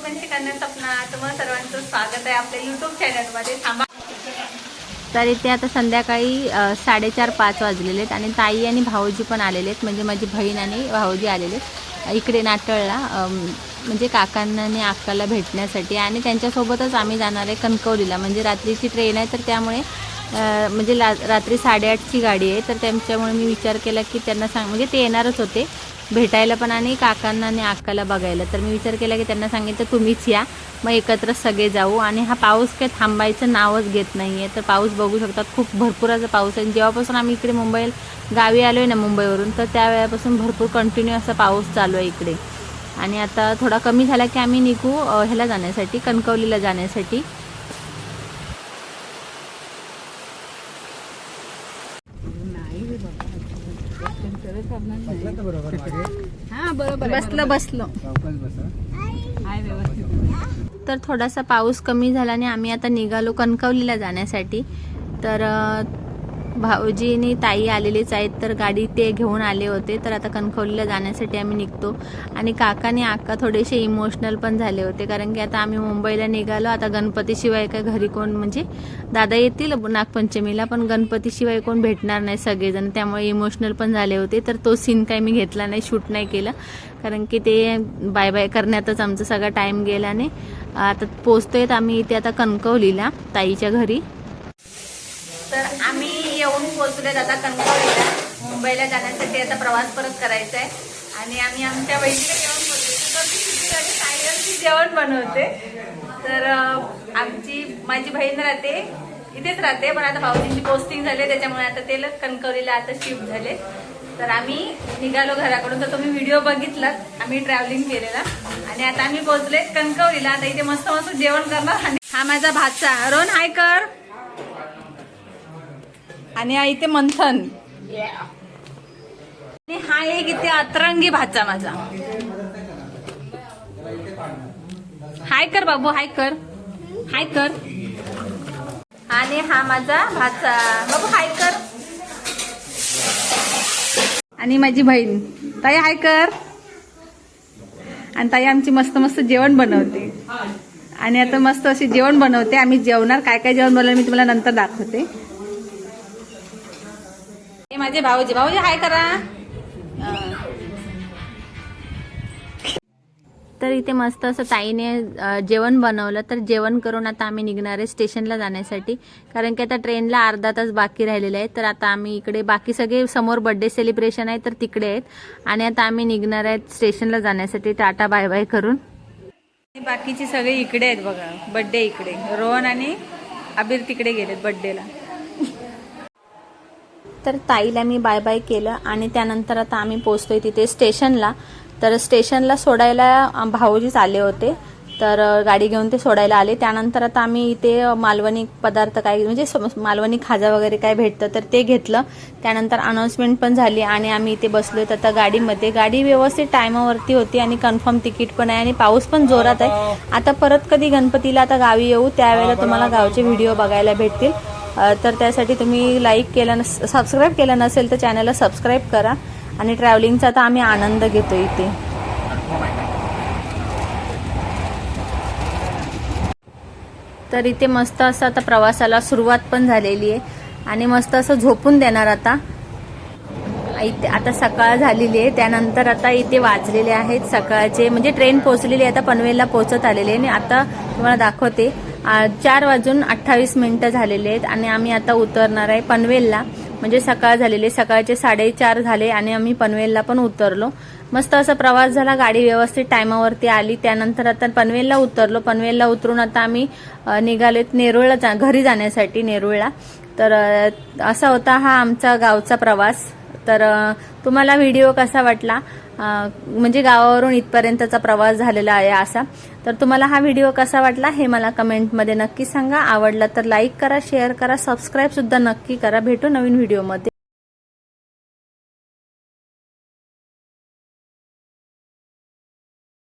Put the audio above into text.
कोकणची कन्या सपना तुम्हाला सर्वांचं स्वागत आहे आपल्या युट्यूब चॅनलमध्ये थांबा. तर इथे आता संध्याकाळी साडेचार पाच वाजलेले आहेत आणि ताई आणि भाऊजी पण आलेले आहेत. म्हणजे माझी बहीण आणि भाऊजी आलेले आहेत. इकडे नाटळला म्हणजे काकांना आणि अक्काला भेटण्यासाठी. आणि त्यांच्यासोबतच आम्ही जाणार आहे कणकवलीला. म्हणजे रात्रीची ट्रेन आहे तर त्यामुळे म्हणजे ला रात्री साडेआठची गाडी आहे. तर त्यांच्यामुळे मी विचार केला की त्यांना सांग म्हणजे ते येणारच होते. भेटायला पण आणि काकांना आणि अक्काला बघायला. तर मी विचार केला की त्यांना सांगितलं तुम्हीच या मग एकत्र सगळे जाऊ. आणि हा पाऊस काय थांबायचं नावच घेत नाही आहे तर पाऊस बघू शकतात खूप भरपूर असा पाऊस आहे. जेव्हापासून आम्ही इकडे मुंबईला गावी आलो आहे ना मुंबईवरून तर त्यावेळेपासून भरपूर कंटिन्यू असा पाऊस चालू आहे इकडे. आणि आता थोडा कमी झाला की आम्ही निघू ह्याला जाण्यासाठी कणकवलीला जाण्यासाठी. बसलं बसलं तर थोडासा पाऊस कमी झाला आणि आम्ही आता निघालो कणकवलीला जाण्यासाठी. तर अ, भाऊजी आणि ताई आलेलेच आहेत तर गाडी ते घेऊन आले होते. तर आता कणकवलीला जाण्यासाठी आम्ही निघतो. आणि काकाने आणि आक्का थोडेसे इमोशनल पण झाले होते. कारण की आता आम्ही मुंबईला निघालो. आता गणपतीशिवाय काय घरी कोण म्हणजे दादा येतील नागपंचमीला पण गणपतीशिवाय कोण भेटणार नाही सगळेजण. त्यामुळे इमोशनल पण झाले होते. तर तो सीन काही मी घेतला नाही शूट नाही केलं. कारण की ते बाय बाय करण्यातच आमचा सगळा टाईम गेला नाही आता पोचतोय आम्ही इथे आता कणकवलीला ताईच्या घरी. तर आम्ही येऊन पोहोचले आता कणकवलीला मुंबईला जाण्यासाठी आता प्रवास परत करायचा आहे आणि आम्ही आमच्या बहिणीला येऊन पोहोचलो तर जेवण बनवते. तर आमची माझी बहीण राहते इथेच राहते पण आता भाऊजींची पोस्टिंग झाली त्याच्यामुळे आता ते कणकवलीला आता शिफ्ट झाले. तर आम्ही निघालो घराकडून तर तुम्ही व्हिडिओ बघितलात आम्ही ट्रॅव्हलिंग केलेला. आणि आता आम्ही पोहोचले कणकवलीला. आता इथे मस्त मस्त जेवण करणार. हा माझा भातचा रोन हाय कर. आणि हा इथे मंथन. आणि हा एक इथे अतरंगी भाचा माझा. हाय कर बाबू हाय कर. हाय कर. आणि हा माझा भाचा. बाबू हाय कर. आणि माझी बहीण. ताई हाय कर. आणि ताई आमची मस्त मस्त जेवण बनवते. आणि आता मस्त अशी जेवण बनवते. आम्ही जेवणार काय काय जेवण बनवलं मी तुम्हाला नंतर दाखवते. माझे भाऊजी. भाऊजी हाय करा. तर इथे मस्त असं ताईने जेवण बनवलं. तर जेवण करून आता आम्ही निघणार आहे स्टेशनला जाण्यासाठी. कारण की आता ट्रेनला अर्धा तास बाकी राहिलेले आहे. तर आता आम्ही इकडे बाकी सगळे समोर बर्थडे सेलिब्रेशन आहे तर तिकडे आहेत. आणि आता आम्ही निघणार आहेत स्टेशनला जाण्यासाठी. टाटा बाय बाय करून. बाकीची सगळे इकडे आहेत बघा. बर्थडे इकडे. रोहन आणि अबीर तिकडे गेलेत बर्थडेला तर ताईला मी बाय बाय केलं आणि त्यानंतर आता आम्ही पोचतोय तिथे स्टेशनला. तर स्टेशनला सोडायला भाऊजीच आले होते. तर गाडी घेऊन ते सोडायला आले. त्यानंतर आता आम्ही इथे मालवणी पदार्थ काय म्हणजे मालवणी खाजा वगैरे काय भेटतं तर ते घेतलं. त्यानंतर अनाऊन्समेंट पण झाली आणि आम्ही इथे बसलो तर आता गाडीमध्ये गाडी व्यवस्थित टायमावरती होती आणि कन्फर्म तिकीट पण आहे आणि पाऊस पण जोरात आहे. आता परत कधी गणपतीला आता गावी येऊ त्यावेळेला तुम्हाला गावचे व्हिडिओ बघायला भेटतील. तर त्यासाठी तुम्ही लाईक केलं नस सबस्क्राईब केलं नसेल तर चॅनलला सबस्क्राईब करा. आणि ट्रॅव्हलिंगचा आता आम्ही आनंद घेतो इथे. तर इथे मस्त असं आता प्रवासाला सुरुवात पण झालेली आहे. आणि मस्त असं झोपून देणार आता. इथे आता सकाळ झालेली आहे. त्यानंतर आता इथे वाजलेले आहेत. सकाळचे म्हणजे ट्रेन पोहोचलेली आहे. आता पनवेलला पोहोचत आलेली आहे. आणि आता तुम्हाला दाखवते. चार वाजून अठ्ठावीस मिनिटं झालेले आहेत आणि आम्ही आता उतरणार आहे पनवेलला. म्हणजे सकाळ झालेले सकाळचे साडेचार झाले आणि आम्ही पनवेलला पण उतरलो. मस्त असा प्रवास झाला. गाडी व्यवस्थित टायमावरती आली. त्यानंतर आता पनवेलला उतरलो. पनवेलला उतरून आता आम्ही निघालेत नेरुळला जा घरी जाण्यासाठी नेरुळला. तर असा होता हा आमचा गावचा प्रवास. तर तुम्हाला व्हिडिओ कसा वाटला? म्हणजे गावावरून इथपर्यंतचा प्रवास झालेला आहे असा. तर तुम्हाला हा व्हिडिओ कसा वाटला हे मला कमेंटमध्ये नक्की सांगा. आवडला तर लाईक करा शेअर करा सबस्क्राईबसुद्धा नक्की करा. भेटू नवीन व्हिडिओमध्ये.